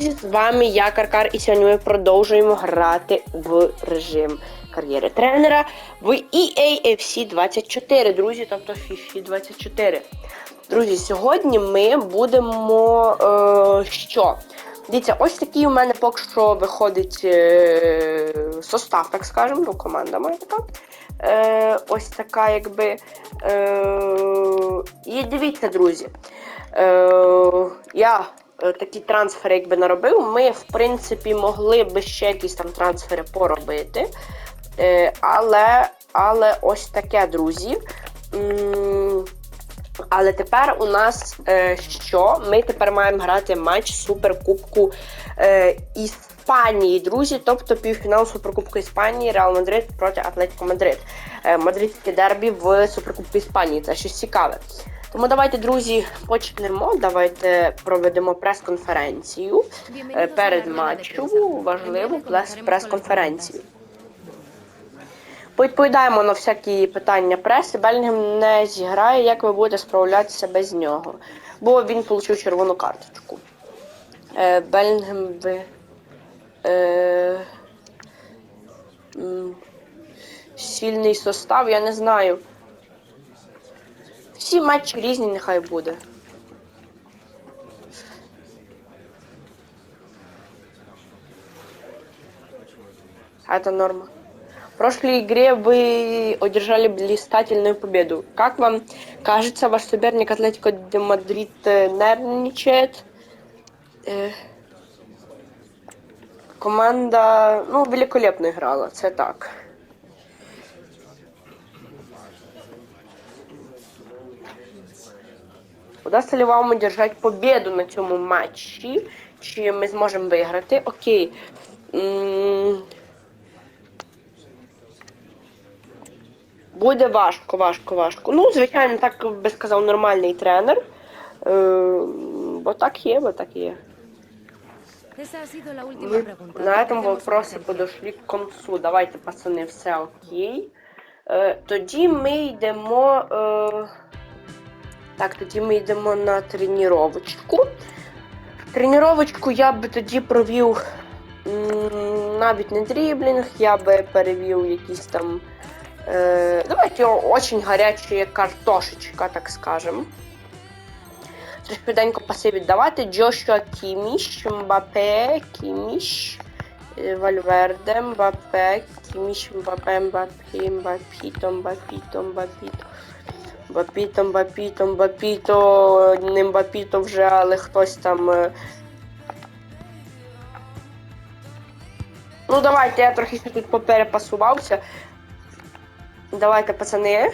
З вами я, Каркар, і сьогодні ми продовжуємо грати в режим кар'єри тренера в E EA FC 24, друзі, тобто FIFA 24. Друзі, сьогодні ми будемо. Е, що? Дивіться, ось такий у мене поки що виходить е, состав, так скажемо, ну, команда моя така. Е, ось така, якби. Е, і дивіться, друзі. Е, я такі трансфери якби наробив. Ми, в принципі, могли би ще якісь там трансфери поробити. Е, але, але ось таке, друзі. Але тепер у нас е, що? Ми тепер маємо грати матч Суперкубку е, Іспанії, друзі, тобто півфінал Суперкубку Іспанії, Реал Мадрид проти Атлетико Мадрид. Е, Мадридське дербі в Суперкубку Іспанії. Це щось цікаве. Тому давайте, друзі, почнемо. Давайте проведемо прес-конференцію е, перед матчем. Важливу прес- прес-конференцію. Відповідаємо на всякі питання преси. Белінгем не зіграє, як ви будете справлятися без нього. Бо він отримав червону карточку. Е, Белінгем ви. Е, сильний состав, я не знаю. Всі матчі різні, нехай буде. А Это норма. В прошлой игре вы одержали блистательную победу. Как вам кажется, ваш соперник Атлетико де Мадрид э, нервничает? Э, команда, ну, великолепно играла, це так. Удасться ли вам одержати победу на цьому матчі? Чи ми зможемо виграти? Окей. Буде важко, важко, важко. Ну, звичайно, так би сказав нормальний тренер. Е, бо так є, бо так є. Ми на вопроси presencia. подошли к концу. Давайте, пацани, все окей. Е, тоді ми йдемо. Так, тоді ми йдемо на тренувачку. Тренувачку я би тоді провів навіть не дріблінг, я би перевів якісь там. Е, давайте очень гарячі картошечка, так скажем. Треба швиденько паси віддавати. Джошуа Кіміш, Мбапе, Кіміш, е, Вальверде, Мбапе, Кіміш, Мбапе, Мбапе, Мбапіто, Мбапіто, Мбапіто. Мбапіто, Мбапіто, Мбапіто, не Мбапіто вже, але хтось там. е. Ну давайте, я трохи ще тут поперепасувався. Давайте, пацани.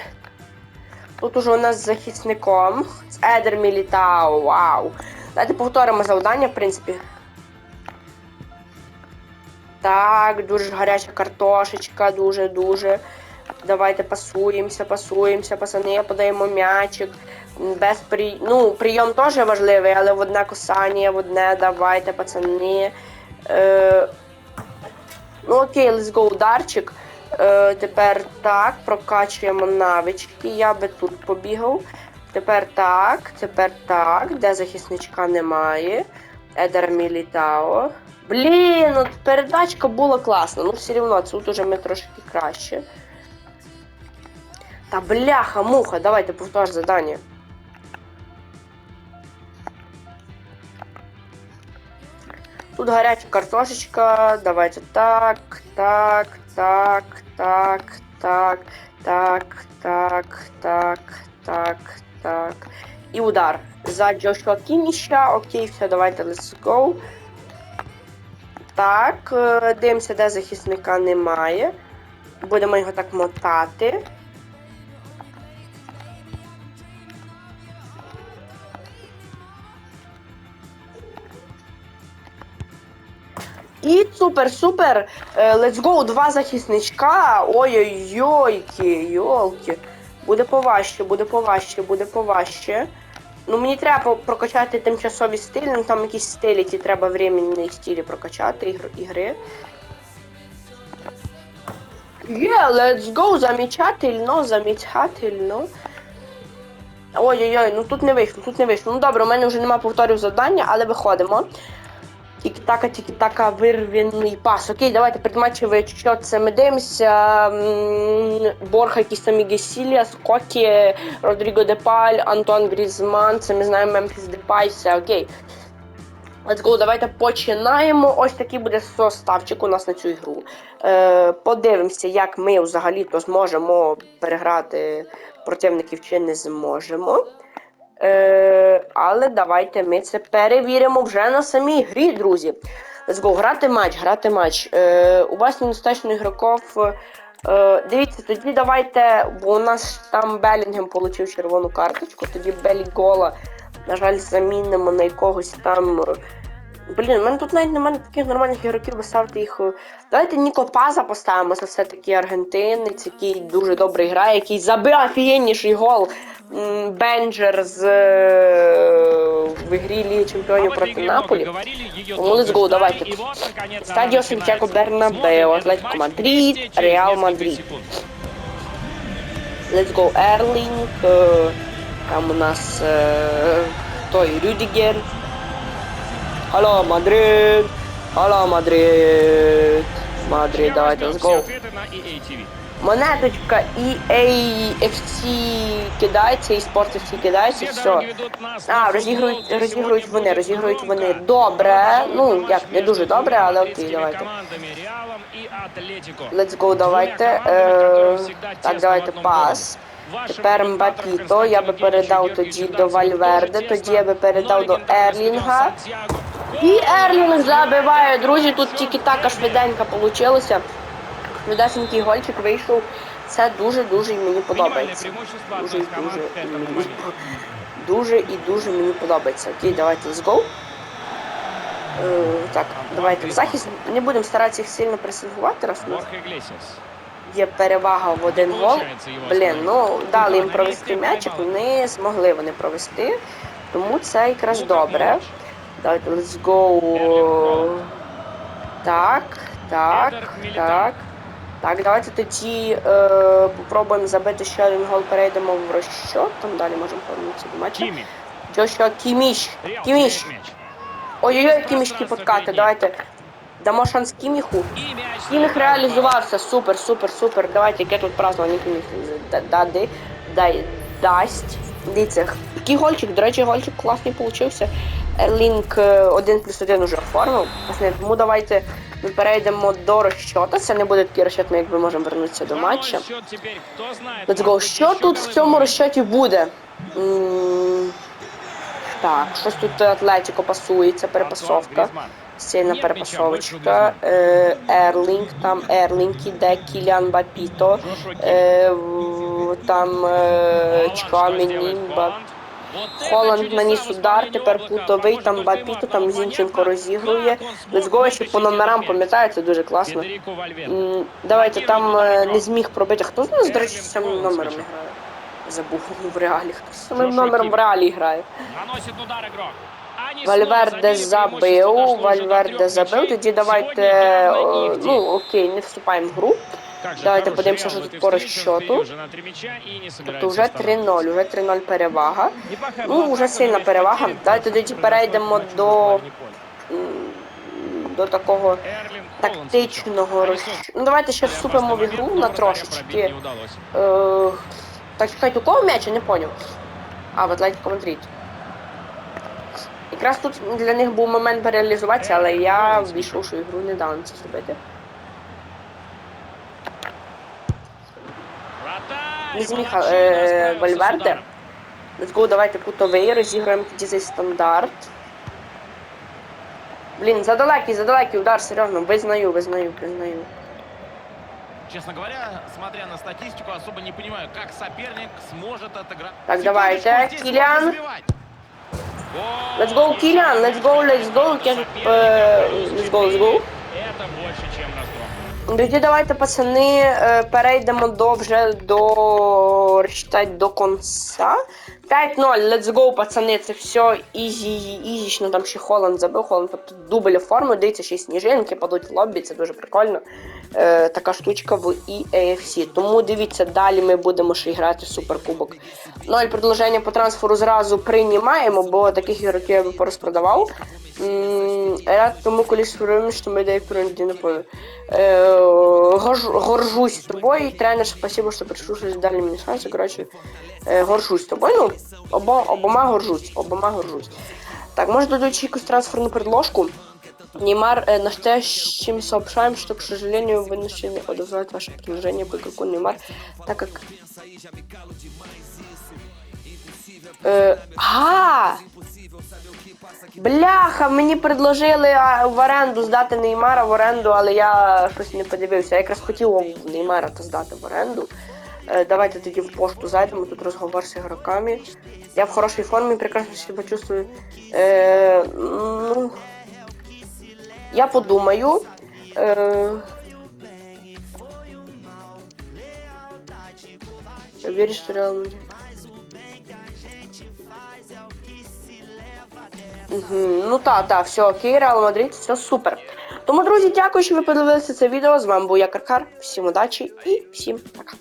Тут уже у нас з захисником. З Едер Мілітао. Вау. Давайте повторимо завдання, в принципі. Так, дуже гаряча картошечка, дуже-дуже. Давайте пасуємося, пасуємося, пацани, подаємо м'ячик. Без при... Ну, прийом теж важливий, але в одне касання, в одне давайте, пацани. Е... Ну окей, let's go, ударчик. Е, тепер так, прокачуємо навички. Я би тут побігав. Тепер так, тепер так. Де захисничка немає. Едер Мілітао. Блін, от передачка була класна. Ну все одно, тут уже ми трошки краще. Та бляха, муха, давайте повтор задання. Тут гаряча картошечка. Давайте так, так, так, так, так, так, так, так, так, так. І удар. За Джошуа Кіміша. Окей, все, давайте let's go. Так, е, дивимося, де захисника немає. Будемо його так мотати. І супер, супер. Е, Let's go, два захисничка. Ой-ой-ой, йолки. Буде поважче, буде поважче, буде поважче. Ну мені треба прокачати тимчасові стилі, ну там якісь стилі, ті треба временні стилі прокачати ігр, ігри. Yeah, let's go, замечательно, замечательно. Ой-ой-ой, ну тут не вийшло, тут не вийшло. Ну добре, у мене вже немає повторів завдання, але виходимо. Тік-така, тік-така, вирваний пас. Окей, давайте предматчевий що це ми дивимося. Борха, якісь там Іге Сілія, Скотті, Родріго Депаль, Антуан Грізман, це ми знаємо Мемфіс Депай, все окей. Let's go, давайте починаємо. Ось такий буде составчик у нас на цю ігру. Е, подивимося, як ми взагалі-то зможемо переграти противників чи не зможемо. Е, але давайте ми це перевіримо вже на самій грі, друзі. Let's go, грати матч, грати матч. Е, у вас недостатньо ігроків. Е, дивіться, тоді давайте, бо у нас там Белінгем отримав червону карточку, тоді Белі Гола, на жаль, замінимо на якогось там. Блін, у мене тут навіть немає таких нормальних ігроків, поставити їх. е, Давайте Ніко Паза поставимо, це все-таки аргентинець, який дуже добре грає, який забив офігенніший гол Бенджер з е, в ігрі Ліги Чемпіонів проти Наполі. Ну, let's go, давайте. Стадіо Сантьяго Бернабеу, Атлетико Мадрид, Реал Мадрид. Let's go Ерлінг. Там у нас е, той Рюдігер. Алло, Мадрид. Алло, Мадрид. Мадрид, давайте, let's go. Монеточка EAFC кидається, і спорт FC кидається, все. А, розігрують, розігрують вони, розігрують вони добре. Ну, як, не дуже добре, але окей, давайте. Let's go, давайте. Е, так, давайте пас. Тепер Мбапіто, я би передав тоді до Вальверде, тоді я би передав до Ерлінга. І Ерлінг забиває, друзі, тут тільки така швиденька получилося. Швидесенький гольчик вийшов. Це дуже-дуже мені подобається. Дуже, і дуже, мені, дуже і дуже мені подобається. Окей, давайте let's go. Е, так, давайте в захист. Не будемо старатися їх сильно пресингувати, раз у нас є перевага в один гол. Блін, ну дали їм провести м'ячик, не змогли вони провести. Тому це якраз добре. Давайте let's go. Так, так, так. Так, давайте тоді е, попробуємо забити ще один гол, перейдемо в розчот. Там далі можемо повернутися до матчу. Джошуа Кіміш. Кіміш. Ой-ой-ой, Кімішки подкати. Давайте дамо шанс Кіміху. Кіміх реалізувався. Супер, супер, супер. Давайте, яке тут празднування Кіміх да- дади, дай, дасть. Дивіться, який гольчик, до речі, гольчик класний получився. Ерлінг е, 1 плюс 1 уже оформив. Тому давайте ми перейдемо до розчота. Це не буде такий розчот, ми якби можемо вернутися до матча. Let's go. Що тут в цьому розчоті буде? Так, щось тут Атлетіко пасується, перепасовка. Сильна перепасовочка. Е, Ерлінг, там Ерлінг іде, Кіліан Бапіто. Е, там е, Чкамені, Ба... Холланд наніс удар, тепер кутовий, там Бапіто, там Зінченко розігрує. Let's ще по номерам, пам'ятаєте, дуже класно. М, Давайте там е, не зміг пробити. Хто з нас, до речі, з самим номером грає? Забув в реалі. Хто з самим номером в реалі грає? Вальверде забив, Вальверде забив. Тоді давайте, о, ну окей, не вступаємо в гру. Давайте подивимося, що тут по розчоту. Тобто вже 3-0, вже 3-0 перевага. Ну, вже сильна перевага. Давайте тоді перейдемо до, до такого тактичного розчоту. Ну давайте ще вступимо в ігру на трошечки. Е, так, чекайте, у кого м'яч? Я не поняв. А, в Атлетико Мадрид. Якраз тут для них був момент реалізуватися, але я ввійшов, що ігру не дав це зробити. Не зміг е, Вальверде. Let's go, давайте кутовий, розіграємо тоді цей стандарт. Блін, задалекий, задалекий удар, серйозно, визнаю, визнаю, признаю. Честно говоря, смотря на статистику, особо не понимаю, как соперник сможет отыграть. Так, давайте, Килиан. можно забивать. О, Let's go, let's go, let's go, let's go, let's go. Тоді давайте, пацани, е, перейдемо до вже до до конца. 5-0, let's go, пацани, це все ізі, ізічно, там ще Холланд забив, Холланд, тобто дубль оформив, дивіться, ще сніжинки падуть в лобі, це дуже прикольно. Е, така штучка в EAFC. Тому дивіться, далі ми будемо ще грати суперкубок. Ноль предложення по трансферу зразу приймаємо, бо таких ігроків я би порозпродавав. Рад тому колись впевнений, що ми даємо пройти на поле. Е, горжусь тобою, тренер, спасибо, що прийшов, дали мені шанси. Коротше, е, горжусь тобою. Ну, оба, обома горжусь, обома горжусь. Так, может дадут якусь трансферную предложку? Неймар э, настоящим сообщаем, что, к сожалению, вынуждены отозвать ваше предложение по игроку Неймар, так как... Э, а! Бляха, мені предложили а, в оренду здати Неймара в оренду, але я щось не подивився. Я якраз хотів Неймара то здати в оренду. Е, давайте тоді в пошту зайдемо, тут розговор з ігроками. Я в хорошій формі, прекрасно себе чувствую. Е, ну, я подумаю. Е, вірю, що Реал Угу. Ну так, так, все окей, Реал Мадрид, все супер. Тому, друзі, дякую, що ви подивилися це відео. З вами був я Каркар. Всім удачі і всім пока.